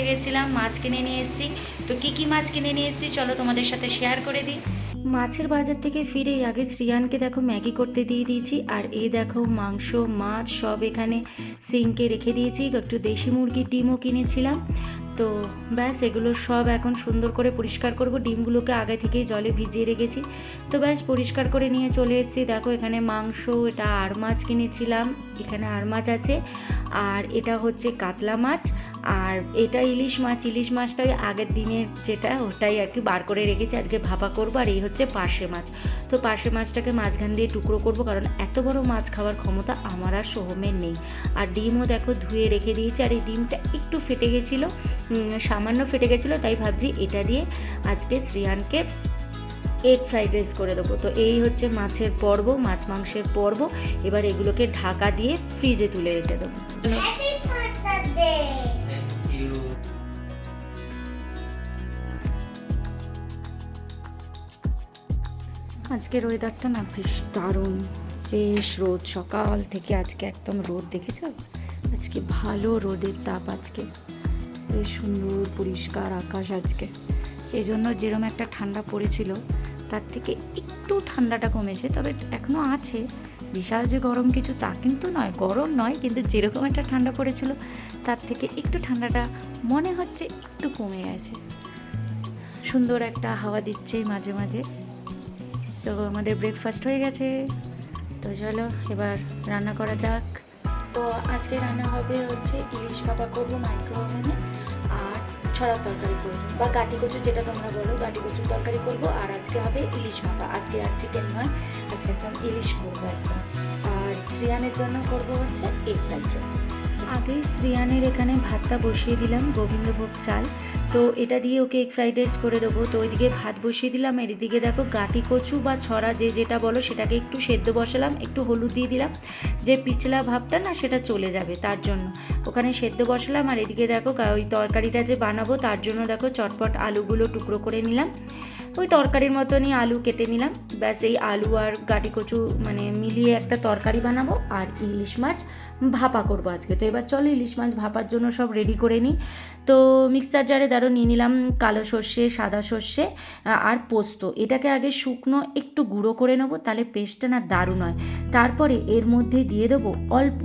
বাজারে গেছিলাম, মাছ কিনে নিয়ে এসেছি। তো কি কি মাছ কিনে নিয়ে এসেছি চলো তোমাদের সাথে শেয়ার করে দিই। মাছের বাজার থেকে ফিরেই আগে শ্রিয়ানকে দেখো ম্যাগি করতে দিয়ে দিয়েছি, আর এই দেখো মাংস, মাছ সব এখানে সিঙ্কে রেখে দিয়েছি। একটু দেশি মুরগির ডিমও কিনেছিলাম। তো ব্যাস, এগুলো সব এখন সুন্দর করে পরিষ্কার করব। ডিমগুলোকে আগে থেকেই জলে ভিজিয়ে রেখেছি। তো ব্যাস, পরিষ্কার করে নিয়ে চলে এসেছি। দেখো এখানে মাংস, এটা আর মাছ কিনেছিলাম। এখানে আর মাছ আছে। আর এটা হচ্ছে কাতলা মাছ। আর এটা ইলিশ মাছ, ইলিশ মাছটা ওই আগের দিনের যেটা, ওটাই আর কি বার করে রেখেছি। আজকে ভাপা করব আর এই হচ্ছে পার্শে মাছ। তো পার্শে মাছটাকে মাঝখান দিয়ে টুকরো করব, কারণ এত বড় মাছ খাওয়ার ক্ষমতা আমার আর সোহমের নেই। আর ডিমও দেখো ধুয়ে রেখে দিয়েছি, আর এই ডিমটা একটু ফেটে গেছিল সামান্য ফেটে গেছিল, তাই ভাবছি এটা দিয়ে আজকে শ্রিয়ানকে এগ ফ্রাইড রাইস করে দেবো। তো এই হচ্ছে মাছের পর্ব, মাছ মাংসের পর্ব। এবার এগুলোকে ঢাকা দিয়ে ফ্রিজে তুলে রেখে দেবো। আজকের ওয়েদারটা না বেশ দারুণ। বেশ রোদ। সকাল থেকে আজকে একদম রোদ, দেখেছ? আজকে ভালো রোদের তাপ আজকে। বেশ সুন্দর, পরিষ্কার আকাশ আজকে। এই জন্য যেরকম একটা ঠান্ডা পড়েছিল, তার থেকে একটু ঠান্ডাটা কমেছে, তবে এখনও আছে। বিশাল যে গরম কিছু তা কিন্তু নয়, গরম নয়, কিন্তু যেরকম একটা ঠান্ডা পড়েছিল, তার থেকে একটু ঠান্ডাটা মনে হচ্ছে একটু কমে গেছে সুন্দর একটা হাওয়া দিচ্ছে মাঝে মাঝে। তো আমাদের ব্রেকফাস্ট হয়ে গেছে। তো চলো, এবার রান্না করা যাক। তো আজকে রান্না হবে হচ্ছে ইলিশ ভাপা করব মাইক্রো ওভেনে আর ছড়ার তরকারি করব। বা গাটি কচু যেটা তোমরা বলো, গাটি কচুর তরকারি করব। আর আজকে হবে ইলিশ ভাপা আজকে আর চিকেন নয়, আজকে একদম ইলিশ করব একদম। আর শ্রিয়ানের জন্য করব হচ্ছে এগ ফ্রাইড রাইস আগেই শ্রিয়ানের এখানে ভাতটা বসিয়ে দিলাম, গোবিন্দভোগ চাল। তো এটা দিয়ে ওকে এগ ফ্রাইড রাইস করে দেবো। তো ওইদিকে ভাত বসিয়ে দিলাম এর দিকে দেখো গাটি কচু বা ছড়া যে যেটা বলো সেটাকে একটু সেদ্ধ বসালাম, একটু হলুদ দিয়ে দিলাম। যে পিছলা ভাবটা না সেটা চলে যাবে তার জন্য। ওখানে সেদ্ধ বসালাম, আর এদিকে দেখো ওই তরকারিটা যে বানাবো তার জন্য দেখো চটপট আলুগুলো টুকরো করে নিলাম। ওই তরকারির মতনই আলু কেটে নিলাম। ব্যাস, এই আলু আর গাটি কচু মানে মিলিয়ে একটা তরকারি বানাবো আর ইলিশ মাছ ভাপা করব আজকে। তো এবার চলো ইলিশ মাছ ভাপার জন্য সব রেডি করে নিই। তো মিক্সার জারে ধরো নিয়ে নিলাম কালো সর্ষে, সাদা সর্ষে আর পোস্ত। এটাকে আগে শুকনো একটু গুঁড়ো করে নেব, তাহলে পেস্টটা না দারুণ হয়। তারপরে এর মধ্যে দিয়ে দেবো অল্প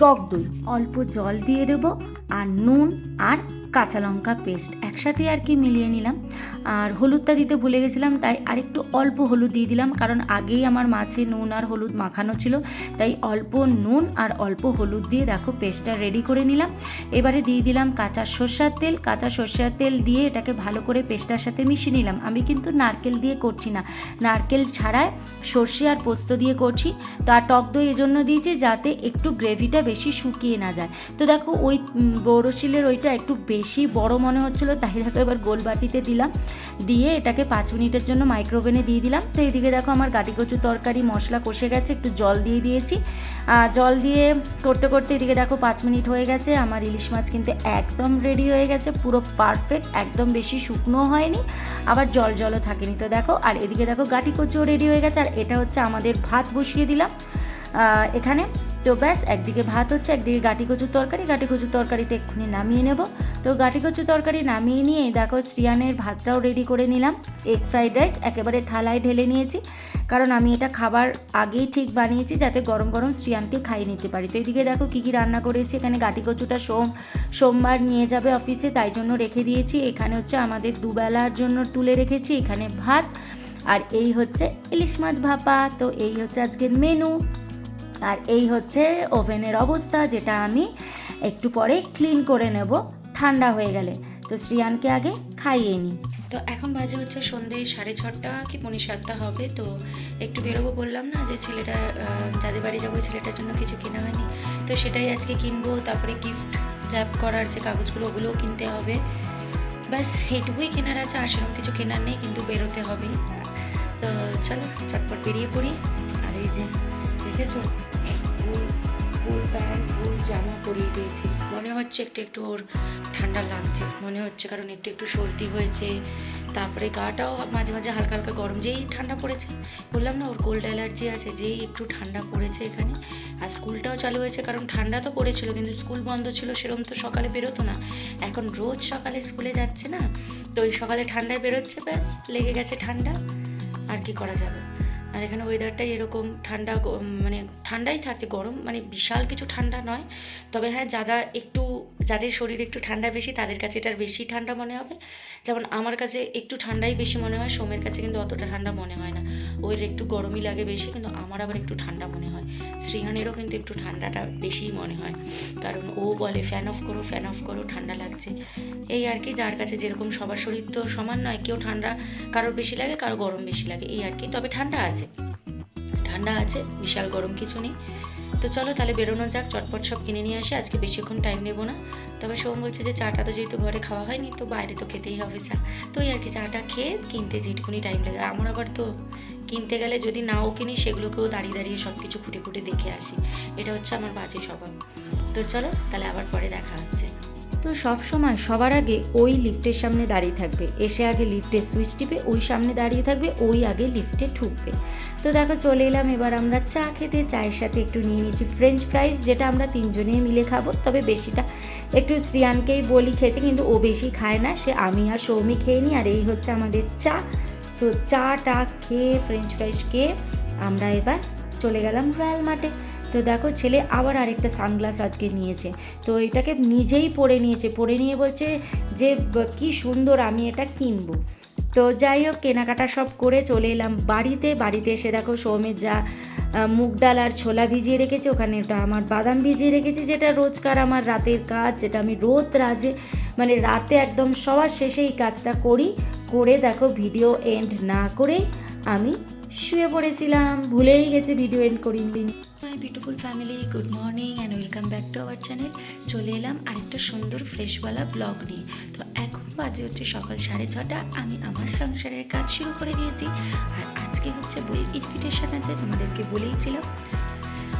টক দই। অল্প জল দিয়ে দেবো আর নুন আর কাঁচা লঙ্কা পেস্ট একসাথে আর কি মিলিয়ে নিলাম। আর হলুদটা দিতে ভুলে গেছিলাম, তাই আরেকটু অল্প হলুদ দিয়ে দিলাম, কারণ আগেই আমার মাছে নুন আর হলুদ মাখানো ছিল, তাই অল্প নুন আর অল্প হলুদ দিয়ে দেখো পেস্টটা রেডি করে নিলাম। এবারে দিয়ে দিলাম কাঁচা সর্ষার তেল, কাঁচা সর্ষার তেল দিয়ে এটাকে ভালো করে পেস্টটার সাথে মিশিয়ে নিলাম। আমি কিন্তু নারকেল দিয়ে করছি না, নারকেল ছাড়াই সর্ষে আর পোস্ত দিয়ে করছি, তো আর টক দই এজন্য দিয়েছি যাতে একটু গ্রেভিটা বেশি শুকিয়ে না যায়। তো দেখো ওই বড়শিলের ওইটা একটু বেশি বড় মনে হচ্ছিল, তাই দেখো এবার গোল বাটিতে দিলাম। দিয়ে এটাকে পাঁচ মিনিটের জন্য মাইক্রোওভেনে দিয়ে দিলাম। তো এইদিকে দেখো আমার গাটি কচু তরকারি, মশলা কষে গেছে, একটু জল দিয়ে দিয়েছি। জল দিয়ে করতে করতে এদিকে দেখো পাঁচ মিনিট হয়ে গেছে, আমার ইলিশ মাছ কিন্তু একদম রেডি হয়ে গেছে, পুরো পারফেক্ট একদম বেশি শুকনো হয়নি, আবার জল জলও থাকেনি। তো দেখো, আর এদিকে দেখো গাটি কচুও রেডি হয়ে গেছে, আর এটা হচ্ছে আমাদের ভাত বসিয়ে দিলাম এখানে। তো ব্যাস, একদিকে ভাত হচ্ছে, একদিকে গাটি কচুর তরকারি গাটি কচুর তরকারিটা এক্ষুনি নামিয়ে নেব। তো গাটি কচুর তরকারি নামিয়ে নিয়ে দেখো শ্রিয়ানের ভাতটাও রেডি করে নিলাম। এগ ফ্রাইড রাইস একেবারে থালায় ঢেলে নিয়েছি। কারণ আমি এটা খাবার আগেই ঠিক বানিয়েছি যাতে গরম গরম শ্রিয়ানকে খাইয়ে নিতে পারি। তো এদিকে দেখো কী কী রান্না করেছি। এখানে গাটি কচুটা সোম, সোমবার নিয়ে যাবে অফিসে তাই জন্য রেখে দিয়েছি। এখানে হচ্ছে আমাদের দুবেলার জন্য তুলে রেখেছি। এখানে ভাত আর এই হচ্ছে ইলিশ মাছ ভাপা। তো এই হচ্ছে আজকের মেনু আর এই হচ্ছে ওভেনের অবস্থা যেটা আমি একটু পরে ক্লিন করে নেব। ঠান্ডা হয়ে গেলে। তো শ্রিয়ানকে আগে খাইয়ে নিই তো এখন বাজে হচ্ছে সন্ধে সাড়ে ছটা, কি পৌনে সাতটা হবে। তো একটু বেরোবো বললাম না যে ছেলেটা যাদের বাড়ি যাব ছেলেটার জন্য কিছু কেনা হয়নি। তো সেটাই আজকে কিনবো, তারপরে গিফট র্যাপ করার যে কাগজগুলো, ওগুলোও কিনতে হবে। ব্যাস, এইটুকুই কেনার আছে, আর সেরকম কিছু কেনার নেই, কিন্তু বেরোতে হবে। তো চলো, চটপট বেরিয়ে পড়ি। আর এই যে, দেখেছ? Full full pant. জামা পরিয়ে দিয়েছি। মনে হচ্ছে একটু একটু ওর ঠান্ডা লাগছে। মনে হচ্ছে কারণ একটু একটু সর্দি হয়েছে। তারপরে গাটাও মাঝে মাঝে হালকা হালকা গরম। যেই ঠান্ডা পড়েছে, বললাম না ওর কোল্ড অ্যালার্জি আছে, যেই একটু ঠান্ডা পড়েছে এখানে। আর স্কুলটাও চালু হয়েছে, কারণ ঠান্ডা তো পড়েছিল, কিন্তু স্কুল বন্ধ ছিল, সেরকম তো সকালে বেরোতো না। এখন রোজ সকালে স্কুলে যাচ্ছে না, তো ওই সকালে ঠান্ডায় বেরোচ্ছে ব্যাস, লেগে গেছে ঠান্ডা। আর কি করা যাবে? আর এখানে ওয়েদারটাই এরকম ঠান্ডা মানে ঠান্ডাই থাকছে, গরম মানে বিশাল কিছু ঠান্ডা নয়। তবে হ্যাঁ যারা একটু যাদের শরীর একটু ঠান্ডা বেশি, তাদের কাছে এটার বেশি ঠান্ডা মনে হবে। যেমন আমার কাছে একটু ঠান্ডাই বেশি মনে হয়, সোমের কাছে কিন্তু অতটা ঠান্ডা মনে হয় না। ওর একটু গরমই লাগে বেশি, কিন্তু আমার আবার একটু ঠান্ডা মনে হয়। শ্রীহানেরও কিন্তু একটু ঠান্ডাটা বেশিই মনে হয়। কারণ ও বলে, ফ্যান অফ করো, ফ্যান অফ করো, ঠান্ডা লাগছে। এই আর কি, যার কাছে যেরকম সবার শরীর তো সমান নয়, কেউ ঠান্ডা কারোর বেশি লাগে, কারও গরম বেশি লাগে, এই আর কি। তবে ঠান্ডা আছে। ঠান্ডা আছে, বিশাল গরম কিছু নেই। তো চলো তাহলে বেরোনো যাক, চটপট সব কিনে নিয়ে আসি, আজকে বেশিক্ষণ টাইম নেব না। তবে সোম বলছে যে চাটা তো যেহেতু ঘরে খাওয়া হয়নি, তো বাইরে তো খেতেই হবে চা। তো ওই আর কি, চাটা খেয়ে কিনতে যেটুকুনি টাইম লাগে। আমার আবার তো কিনতে গেলে যদি নাও কিনি, সেগুলোকেও দাঁড়িয়ে দাঁড়িয়ে সব কিছু খুঁটে খুঁটে দেখে আসি। এটা হচ্ছে আমার বাজে স্বভাব। তো চলো তাহলে আবার পরে দেখা হচ্ছে। তো সব সময় সবার আগে ওই লিফটের সামনে দাঁড়িয়ে থাকবে। এসে আগে লিফটের সুইচ টিপে, ওই সামনে দাঁড়িয়ে থাকবে, ওই আগে লিফটে ঢুকবে। তো দেখো, চলে এলাম এবার আমরা চা খেতে। চায়ের সাথে একটু নিয়ে নিয়েছি ফ্রেঞ্চ ফ্রাইজ যেটা আমরা তিনজনেই মিলে খাব। তবে বেশিটা একটু শ্রিয়ানকেই বলি খেতে, কিন্তু ও বেশি খায় না। সে আমি আর সৌমি খেয়ে নিই আর এই হচ্ছে আমাদের চা। তো চাটা খেয়ে ফ্রেঞ্চ ফ্রাইজ খেয়ে আমরা এবার চলে গেলাম রয়্যাল মার্টে। তো দেখো ছেলে আবার আরেকটা সানগ্লাস আজকে নিয়েছে। তো এটাকে নিজেই পরে নিয়েছে। পরে নিয়ে বলছে যে কি সুন্দর আমি এটা কিনবো। তো যাই হোক, কেনাকাটা সব করে চলে এলাম বাড়িতে। বাড়িতে এসে দেখো সৌমের যা মুগ ডাল আর ছোলা ভিজিয়ে রেখেছে, ওখানে ওটা আমার বাদাম ভিজিয়ে রেখেছি, যেটা রোজকার আমার রাতের কাজ, যেটা আমি রোজ রাজে মানে রাতে একদম সবার শেষে এই কাজটা করি। করে দেখো ভিডিও এন্ড না করে আমি শুয়ে পড়েছিলাম, ভুলেই গেছে ভিডিও এন্ড করিনি। My beautiful family good morning and welcome back to our channel চলে এলাম আরেকটা সুন্দর ফ্রেশওয়ালা ব্লগ নিয়ে। তো এখন বাজে হচ্ছে সকাল সাড়ে ছটা, আমি আমার সংসারের কাজ শুরু করে দিয়েছি। আর আজকে হচ্ছে বইয়ের ইনভিটেশন আছে, তোমাদেরকে বলেইছিলাম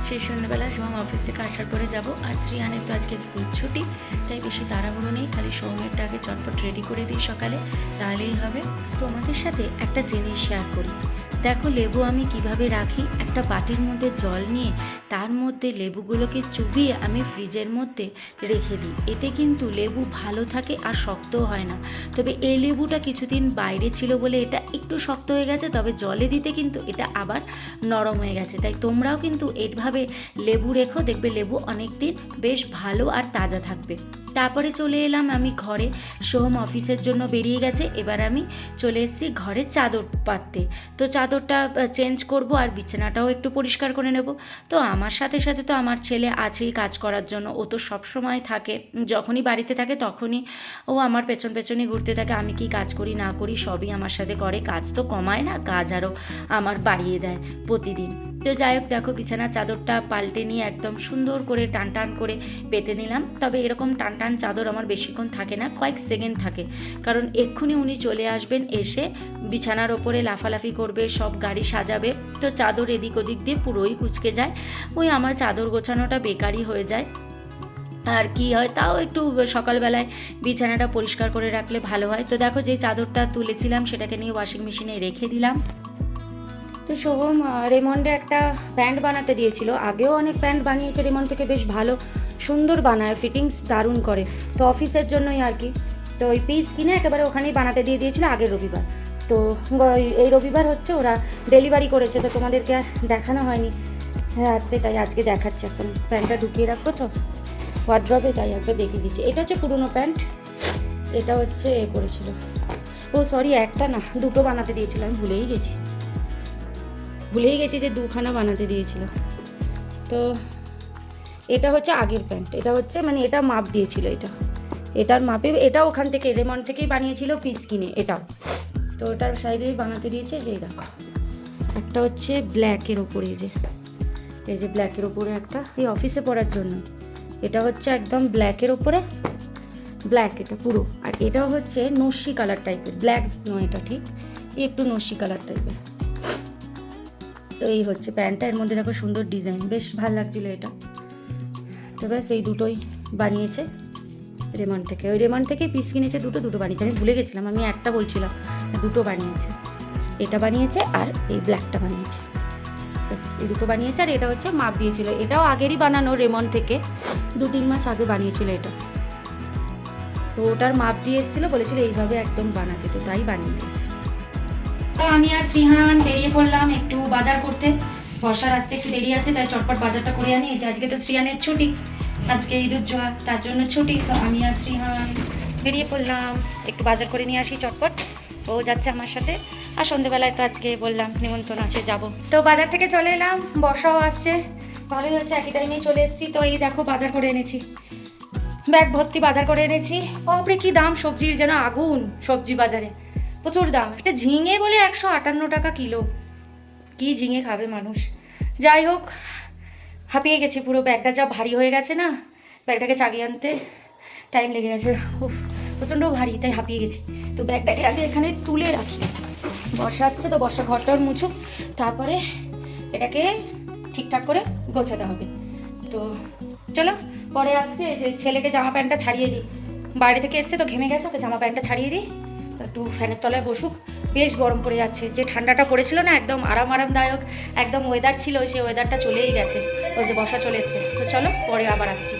সেই সন্ধ্যাবেলা সোম অফিস থেকে আসার পরে যাব, আর শ্রিয়ানের তো আজকে স্কুল ছুটি, তাই বেশি তাড়াহুড়ো নেই, খালি সৌমেরটা আগে চটপট রেডি করে দিই সকালে, তাহলেই হবে। তোমাদের সাথে একটা জিনিস শেয়ার করি। দেখো, লেবু আমি কীভাবে রাখি? একটা বাটির মধ্যে জল নিয়ে তার মধ্যে লেবুগুলোকে চুবিয়ে আমি ফ্রিজের মধ্যে রেখে দিই। এতে কিন্তু লেবু ভালো থাকে আর শক্তও হয় না। তবে এই লেবুটা কিছুদিন বাইরে ছিল বলে এটা একটু শক্ত হয়ে গেছে, তবে জলে দিতে কিন্তু এটা আবার নরম হয়ে গেছে। তাই তোমরাও কিন্তু এইভাবে লেবু রেখো, দেখবে লেবু অনেক দিন বেশ ভালো আর তাজা থাকবে। তারপরে চলে এলাম আমি ঘরে। সোহম অফিসের জন্য বেরিয়ে গেছে। এবার আমি চলে এসেছি ঘরে চাদর পাততে। তো চাদরটা চেঞ্জ করব আর বিছানাটাও একটু পরিষ্কার করে নেব। তো আমার সাথে সাথে তো আমার ছেলে আছেই কাজ করার জন্য। ও তো সব সময় থাকে। যখনই বাড়িতে থাকে তখনই ও আমার পেছন পেছনই ঘুরতে থাকে। আমি কি কাজ করি, না করি সবই আমার সাথে করে। কাজ তো কমায় না, কাজ আরও আমার বাড়িয়ে দেয় প্রতিদিন। তো যাই হোক, দেখো বিছানার চাদরটা পাল্টে নিয়ে একদম সুন্দর করে টান টান করে পেতে নিলাম। তবে এরকম টান টান চাদর আমার বেশিক্ষণ থাকে না, কয়েক সেকেন্ড থাকে। কারণ এক্ষুনি উনি চলে আসবেন, এসে বিছানার ওপরে লাফালাফি করবে, সব গাড়ি সাজাবে। তো চাদর এদিক ওদিক দিয়ে পুরোই কুচকে যায়। ওই আমার চাদর গোছানোটা বেকারই হয়ে যায়। আর কি হয়, তাও একটু সকালবেলায় বিছানাটা পরিষ্কার করে রাখলে ভালো হয়। তো দেখো যে চাদরটা তুলেছিলাম, সেটাকে নিয়ে ওয়াশিং মেশিনে রেখে দিলাম। তো সোহম রেমন্ডে একটা প্যান্ট বানাতে দিয়েছিল। আগেও অনেক প্যান্ট বানিয়েছে রেমন্ড থেকে, বেশ ভালো, সুন্দর বানায়, ফিটিংস দারুণ করে। তো অফিসের জন্যই আর কি। তো ওই পিস কিনে একেবারে ওখানেই বানাতে দিয়ে দিয়েছিল আগের রবিবার। তো এই রবিবার হচ্ছে ওরা ডেলিভারি করেছে, তো তোমাদেরকে আর দেখানো হয়নি। রাত্রে, তাই আজকে দেখাচ্ছে এখন। প্যান্টটা ঢুকিয়ে রাখব তো? ওয়ার্ড্রবে তাই একবার দেখিয়ে দিচ্ছি। এটা হচ্ছে পুরনো প্যান্ট। এটা হচ্ছে এ করেছিল। ও সরি একটা না, দুটো বানাতে দিয়েছিল, আমি ভুলেই গেছি। ভুলেই গেছি যে দুখানা বানাতে দিয়েছিল। তো এটা হচ্ছে আগের প্যান্ট। এটা হচ্ছে মানে এটা মাপ দিয়েছিল এটা। এটার মাপে, এটা ওখান থেকে, রেমন থেকেই বানিয়েছিল পিস কিনে, এটাও। তো ওটার সাইডেই বানাতে দিয়েছে যে দেখো। একটা হচ্ছে ব্ল্যাকের ওপরে যে। এই যে ব্ল্যাকের ওপরে একটা, এই অফিসে পড়ার জন্য। এটা হচ্ছে একদম ব্ল্যাকের ওপরে। ব্ল্যাক এটা পুরো। আর এটাও হচ্ছে নস্যি কালার টাইপের ব্ল্যাক নয় এটা ঠিক, একটু নস্যি কালার টাইপের এই হচ্ছে প্যান্টটা, এর মধ্যে দেখো সুন্দর ডিজাইন, বেশ ভালো লাগছিল এটা। তো ব্যাস এই দুটোই বানিয়েছে রেমন থেকে। ওই রেমন থেকে পিস কিনেছে দুটো দুটো বানিয়েছে। আমি ভুলে গেছিলাম, আমি একটা বলছিলাম, দুটো বানিয়েছে। এটা বানিয়েছে আর এই ব্ল্যাকটা বানিয়েছে। এই দুটো বানিয়েছে আর এটা হচ্ছে মাপ দিয়েছিল। এটাও আগেরই বানানো রেমন থেকে, দু তিন মাস আগে বানিয়েছিল এটা। তো ওটার মাপ দিয়ে এসেছিল, বলেছিল এইভাবে একদম বানাতে, তো তাই বানিয়ে দিয়েছে। আমি আর শ্রীহান বেরিয়ে পড়লাম একটু বাজার করতে। বর্ষার আসতে একটু দেরি আছে, তাই চটপট বাজারটা করে আনি। যে আজকে তো শ্রীহানের ছুটি, আজকে ঈদ জোয়া তার জন্য ছুটি। তো আমি আর শ্রীহান বেরিয়ে পড়লাম। একটু বাজার করে নিয়ে আসি চটপট। ও যাচ্ছে আমার সাথে। আর সন্ধেবেলায় তো আজকে বললাম, নিমন্ত্রণ আছে, যাব। তো বাজার থেকে চলে এলাম, বর্ষাও আসছে। ভালোই হচ্ছে, একই টাইমেই চলে এসেছি। তো এই দেখো, বাজার করে এনেছি। ব্যাগ ভর্তি বাজার করে এনেছি। বাপরে কি দাম? সবজির যেন আগুন, সবজি বাজারে। প্রচুর দাম। একটা ঝিঙে বলে একশো আটান্ন টাকা কিলো। কি ঝিঙে খাবে মানুষ? যাই হোক, হাঁপিয়ে গেছি পুরো ব্যাগটা, যা ভারী হয়ে গেছে না, ব্যাগটাকে চাগিয়ে আনতে। টাইম লেগে গেছে। উফ, প্রচণ্ড ভারী, তাই হাঁপিয়ে গেছি। তো ব্যাগটাকে আগে এখানে তুলে রাখি। বর্ষা আসছে তো বর্ষা ঘরটার মুছুক। তারপরে এটাকে ঠিকঠাক করে গোছাতে হবে। তো চলো, পরে আসছে। যে ছেলেকে জামা প্যান্টটা ছাড়িয়ে দিই। বাইরে থেকে এসছে তো ঘেমে গেছে, ওকে জামা প্যান্টটা ছাড়িয়ে দিই। একটু ফ্যানের তলায় বসুক, বেশ গরম পড়ে যাচ্ছে। যে ঠান্ডাটা পড়েছিল না, একদম আরাম আরামদায়ক একদম ওয়েদার ছিল সেই ওয়েদারটা চলেই গেছে। ওই যে বর্ষা চলে এসছে। তো চলো, পরে আবার আসছি।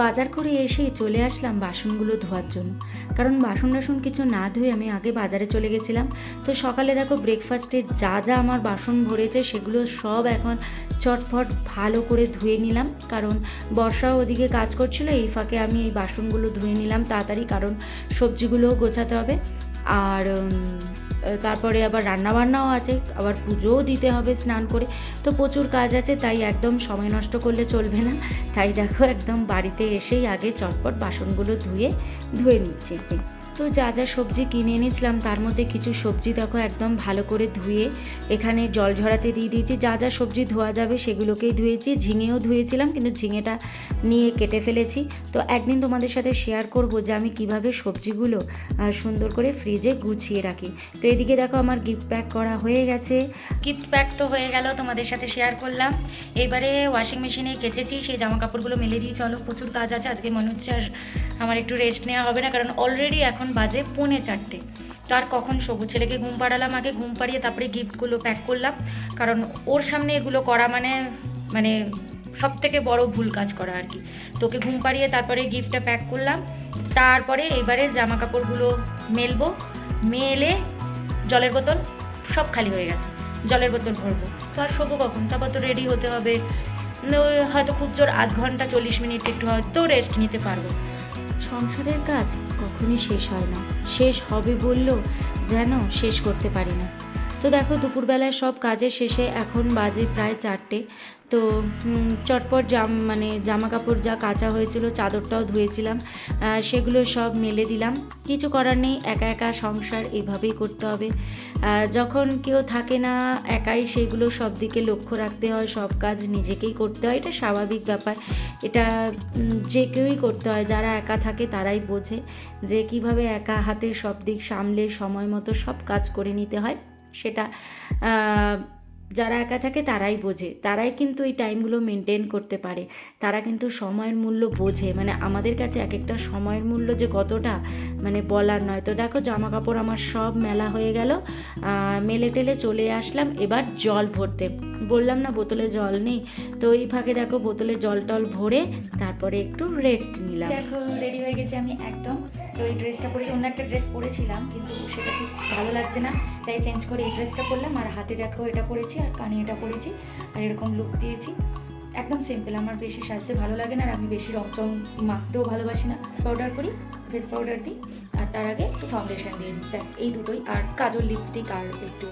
বাজার করে এসে চলে আসলাম বাসনগুলো ধোয়ার জন্য। কারণ বাসন টাসন কিছু না ধুয়ে আমি আগে বাজারে চলে গেছিলাম। তো সকালে দেখো ব্রেকফাস্টে যা যা আমার বাসন ভরেছে, সেগুলো সব এখন চটফট ভালো করে ধুয়ে নিলাম। কারণ বর্ষা ওদিকে কাজ করছিল, এই ফাঁকে আমি এই বাসনগুলো ধুয়ে নিলাম তাড়াতাড়ি, কারণ সবজিগুলোও গোছাতে হবে। আর তারপরে আবার রান্নাবান্নাও আছে, আবার পুজোও দিতে হবে স্নান করে। তো প্রচুর কাজ আছে, তাই একদম সময় নষ্ট করলে চলবে না। তাই দেখো একদম বাড়িতে এসেই আগে চটপট বাসনগুলো ধুয়ে ধুয়ে নিচ্ছি। তো যা যা সবজি কিনে এনেছিলাম, তার মধ্যে কিছু সবজি দেখো একদম ভালো করে ধুয়ে এখানে জল ঝরাতে দিয়ে দিয়েছি। যা যা সবজি ধোয়া যাবে সেগুলোকেই ধুয়েছি, ঝিঙেও ধুয়েছিলাম কিন্তু ঝিঙেটা নিয়ে কেটে ফেলেছি। তো একদিন তোমাদের সাথে শেয়ার করব যে আমি কীভাবে সবজিগুলো সুন্দর করে ফ্রিজে গুছিয়ে রাখি। তো এদিকে দেখো আমার গিফট প্যাক করা হয়ে গেছে। গিফট প্যাক তো হয়ে গেল, তোমাদের সাথে শেয়ার করলাম। এবারে ওয়াশিং মেশিনে কেচেছি, সেই জামা কাপড়গুলো মেলে দিয়ে চলো প্রচুর কাজ আছে, আজকে মনে হচ্ছে আর আমার একটু রেস্ট নেওয়া হবে না, কারণ অলরেডি এখন বাজে পৌনে চারটে। তার কখন সবুজ ছেলেকে ঘুম পাড়ালাম আগে, ঘুম পাড়িয়ে তারপরে গিফটগুলো প্যাক করলাম। কারণ ওর সামনে এগুলো করা মানে মানে সব থেকে বড় ভুল কাজ করা আর কি। তোকে ঘুম পাড়িয়ে তারপরে গিফটটা প্যাক করলাম। তারপরে এবারে জামা কাপড়গুলো মেলবো, মেলে জলের বোতল সব খালি হয়ে গেছে। জলের বোতল ভরবো। তো আর শোবো কখন? তারপর তো রেডি হতে হবে। হয়তো খুব জোর আধ ঘণ্টা চল্লিশ মিনিট একটু হয়তো রেস্ট নিতে পারব। সংসারের কাজ কখনই শেষ হয় না। শেষ হবে বললেও যেন শেষ করতে পারি না। তো দেখো, দুপুরবেলায় সব কাজের শেষে এখন বাজে প্রায় চারটে। তো চটপট জাম মানে জামা কাপড় যা কাঁচা হয়েছিল, চাদরটাও ধুয়েছিলাম সেগুলো সব মেলে দিলাম। কিছু করার নেই, একা একা সংসার এইভাবেই করতে হবে। যখন কেউ থাকে না, একাই সেগুলো সব দিকে লক্ষ্য রাখতে হয়, সব কাজ নিজেকেই করতে হয়, এটা স্বাভাবিক ব্যাপার। এটা যে কেউই করতে হয়, যারা একা থাকে তারাই বোঝে যে কীভাবে একা হাতে সব দিক সামলে, সময় মতো সব কাজ করে নিতে হয়। সেটা যারা একা থাকে তারাই বোঝে। তারাই কিন্তু এই টাইমগুলো মেনটেন করতে পারে। তারা কিন্তু সময়ের মূল্য বোঝে। মানে আমাদের কাছে এক একটা সময়ের মূল্য যে কতটা মানে বলার নয়। তো দেখো জামা কাপড় আমার সব মেলা হয়ে গেল। মেলে টেলে চলে আসলাম। এবার জল ভরতে। বললাম না বোতলে জল নেই। তো এই ফাঁকে দেখো বোতলে জল টল ভরে তারপরে একটু রেস্ট নিলাম। দেখো রেডি হয়ে গেছে আমি একদম। তো এই ড্রেসটা পরে অন্য একটা ড্রেস পরেছিলাম, কিন্তু সেটা ঠিক ভালো লাগছে না, তাই চেঞ্জ করে এই ড্রেসটা পরলাম, আর হাতে দেখো এটা পরেছি, আর কানে এটা পরেছি, আর এরকম লুক দিয়েছি। একদম সিম্পল আমার বেশি সাজতে ভালো লাগে না, আর আমি বেশি রং চং মাখতেও ভালোবাসি না। পাউডার করি ফেস পাউডার দিই, আর তার আগে একটু ফাউন্ডেশন দিয়ে দিই, ব্যাস, এই দুটোই। আর কাজল লিপস্টিক আর একটু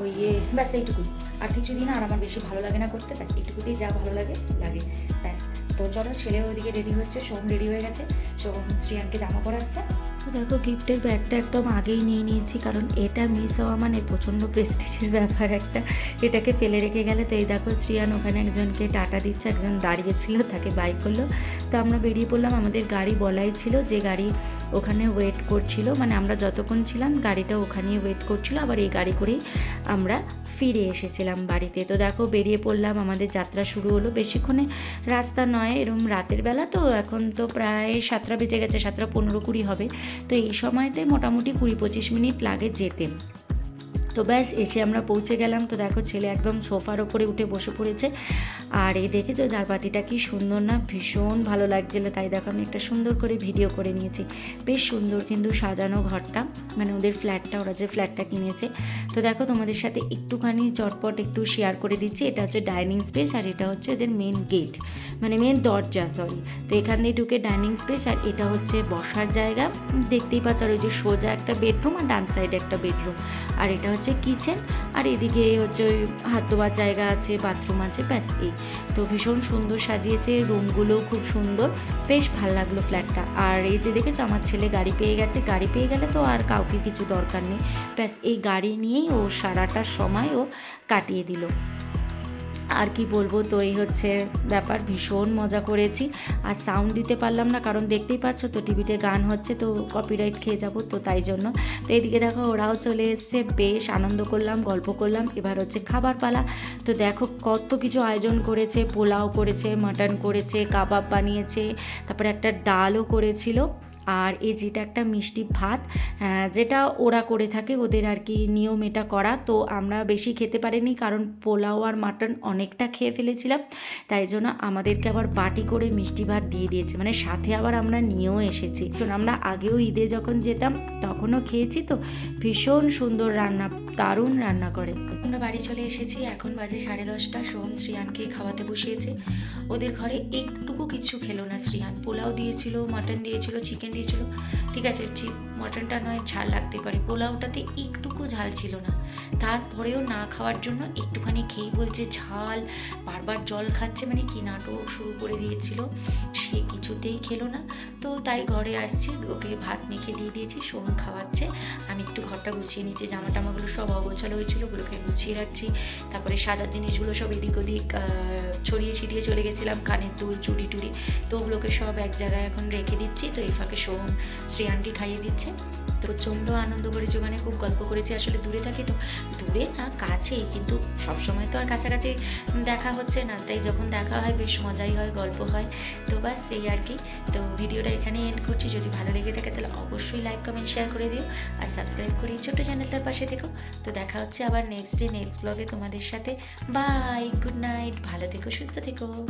ওই ইয়ে ব্যাস, এইটুকুই। আর কিছু দিন আর আমার বেশি ভালো লাগে না করতে, ব্যাস, এইটুকুতেই যা ভালো লাগে লাগে, ব্যাস। তো চলো, ছেলে ওদিকে রেডি হচ্ছে, সোম রেডি হয়ে গেছে। সোম শ্রিয়াঙ্কে জামা পরাচ্ছে। তো দেখো গিফটের ব্যাগটা একদম আগেই নিয়ে নিয়েছি, কারণ এটা মিস হওয়া মানে প্রচণ্ড প্রেস্টিজের ব্যাপার একটা। এটাকে ফেলে রেখে গেলে তো এই দেখো, শ্রিয়ান ওখানে একজনকে টাটা দিচ্ছে, একজন দাঁড়িয়েছিল তাকে বাইক করল। তো আমরা বেরিয়ে পড়লাম, আমাদের গাড়ি বলাই ছিল যে গাড়ি ওখানে ওয়েট করছিল মানে আমরা যতক্ষণ ছিলাম গাড়িটা ওখানেই ওয়েট করছিল, আবার এই গাড়ি করেই আমরা ফিরে এসেছিলাম বাড়িতে। তো দেখো বেরিয়ে পড়লাম, আমাদের যাত্রা শুরু হলো। বেশিক্ষণে রাস্তা নয়, এরম রাতের বেলা, তো এখন তো প্রায় সাতটা বেজে গেছে, সাতটা পনেরো কুড়ি হবে। তো এই সময়তে মোটামুটি কুড়ি পঁচিশ মিনিট লাগে যেতে। তো ব্যাস, এসে আমরা পৌঁছে গেলাম। তো দেখো, ছেলে একদম সোফার ওপরে উঠে বসে পড়েছে। আর এই দেখেছ ঝাড়বাতিটা কি সুন্দর না? ভীষণ ভালো লাগছিল। তাই দেখো, আমি একটা সুন্দর করে ভিডিও করে নিয়েছি। বেশ সুন্দর কিন্তু সাজানো ঘরটা। মানে ওদের ফ্ল্যাটটা, ওরা যে ফ্ল্যাটটা কিনেছে। তো দেখো, তোমাদের সাথে একটুখানি চটপট একটু শেয়ার করে দিচ্ছি। এটা হচ্ছে ডাইনিং স্পেস আর এটা হচ্ছে এদের মেন গেট মানে মেন দরজা সরি তো এখান দিয়ে ঢুকে ডাইনিং স্পেস আর এটা হচ্ছে বসার জায়গা। দেখতেই পাচ্ছ, আর ওই যে সোজা একটা বেডরুম আর ডান সাইডে একটা বেডরুম আর এটা হচ্ছে কিচেন আর এদিকে হচ্ছে ওই হাত ধোয়ার জায়গা আছে, বাথরুম আছে, ব্যাস এই। তো ভীষণ সুন্দর সাজিয়েছে, রুমগুলোও খুব সুন্দর। বেশ ভালো লাগল ফ্ল্যাটটা। আর এই যে দেখেছ, আমার ছেলে গাড়ি পেয়ে গেছে। গাড়ি পেয়ে গেলে তো আর কাউকে কিছু দরকার নেই। ব্যাস এই গাড়ি নিয়েই ও সারাটা সময় ও কাটিয়ে দিল। আর কি বলব, তো এই হচ্ছে ব্যাপার, ভীষণ মজা করেছি। আর সাউন্ড দিতে পারলাম না, কারণ দেখতেই পাচ্ছ তো টিভিতে গান হচ্ছে, তো কপিরাইট খেয়ে যাব তো তাই জন্য। তো এদিকে দেখো, ওরাও চলে এসছে, বেশ আনন্দ করলাম, গল্প করলাম, এবার হচ্ছে খাবার পালা। তো দেখো কত কিছু আয়োজন করেছে, পোলাও করেছে মাটন করেছে, কাবাব বানিয়েছে, তারপরে একটা ডালও করেছিল। আর এই যেটা একটা মিষ্টি ভাত যেটা ওরা করে থাকে, ওদের আর কি নিয়ম এটা করা। তো আমরা বেশি খেতে পারিনি কারণ পোলাও আর মাটন অনেকটা খেয়ে ফেলেছিলাম। তাই জন্য আমাদেরকে আবার বাটি করে মিষ্টি ভাত দিয়ে দিয়েছে। মানে সাথে আবার আমরা নিয়েও এসেছি। আমরা আগেও ঈদে যখন যেতাম, তখনও খেয়েছি তো। ভীষণ সুন্দর রান্না, দারুণ রান্না করে। আমরা বাড়ি চলে এসেছি, এখন বাজে সাড়ে দশটা। সোম শ্রিয়ানকে খাওয়াতে বসিয়েছে। ওদের ঘরে একটুকু কিছু খেলো না শ্রিয়ান। পোলাও দিয়েছিল, মাটন দিয়েছিল, চিকেন দিয়েছিল। ঠিক আছে মাটনটা নয়, ঝাল লাগতে পারে। পোলাওটাতে একটুকু ঝাল ছিল না। তারপরেও না খাওয়ার জন্য একটুখানি খেয়ে বলছে, ঝাল, বারবার জল খাচ্ছে মানে কি নাটক শুরু করে দিয়েছিল, সে কিছুতেই খেলো না। তো তাই ঘরে আসছি, ওকে ভাত মেখে দিয়ে দিয়েছি সোম খাওয়াচ্ছে। আমি একটু ঘরটা গুছিয়ে নিচ্ছি জামা টামাগুলো সব অগোছালো হয়েছিল, ওগুলোকে গুছিয়ে রাখছি। তারপরে সাজার জিনিসগুলো সব এদিক ওদিক ছড়িয়ে ছিটিয়ে চলে গেছিলাম, কানের দুল, চুড়ি টুড়ি। তো ওগুলোকে সব এক জায়গায় এখন রেখে দিচ্ছি। তো এই ফাঁকে সোম শ্রেয়ানকে খাইয়ে দিচ্ছে। প্রচণ্ড আনন্দ করেছি ওখানে খুব গল্প করেছি, আসলে দূরে থাকি তো। দূরে না কাছেই কিন্তু সবসময় তো আর কাছাকাছি দেখা হচ্ছে না, তাই যখন দেখা হয় বেশ মজাই হয়, গল্প হয়। তো বাস সেই আর কি। তো ভিডিওটা এখানে এন্ড করছি, যদি ভালো লেগে থাকে তাহলে অবশ্যই লাইক কমেন্ট শেয়ার করে দিও। আর সাবস্ক্রাইব করে এই ছোট্ট চ্যানেলটার পাশে থেকো। তো দেখা হচ্ছে আবার নেক্সট ডে নেক্সট ব্লগে তোমাদের সাথে। বাই গুড নাইট ভালো থেকো, সুস্থ থেকো।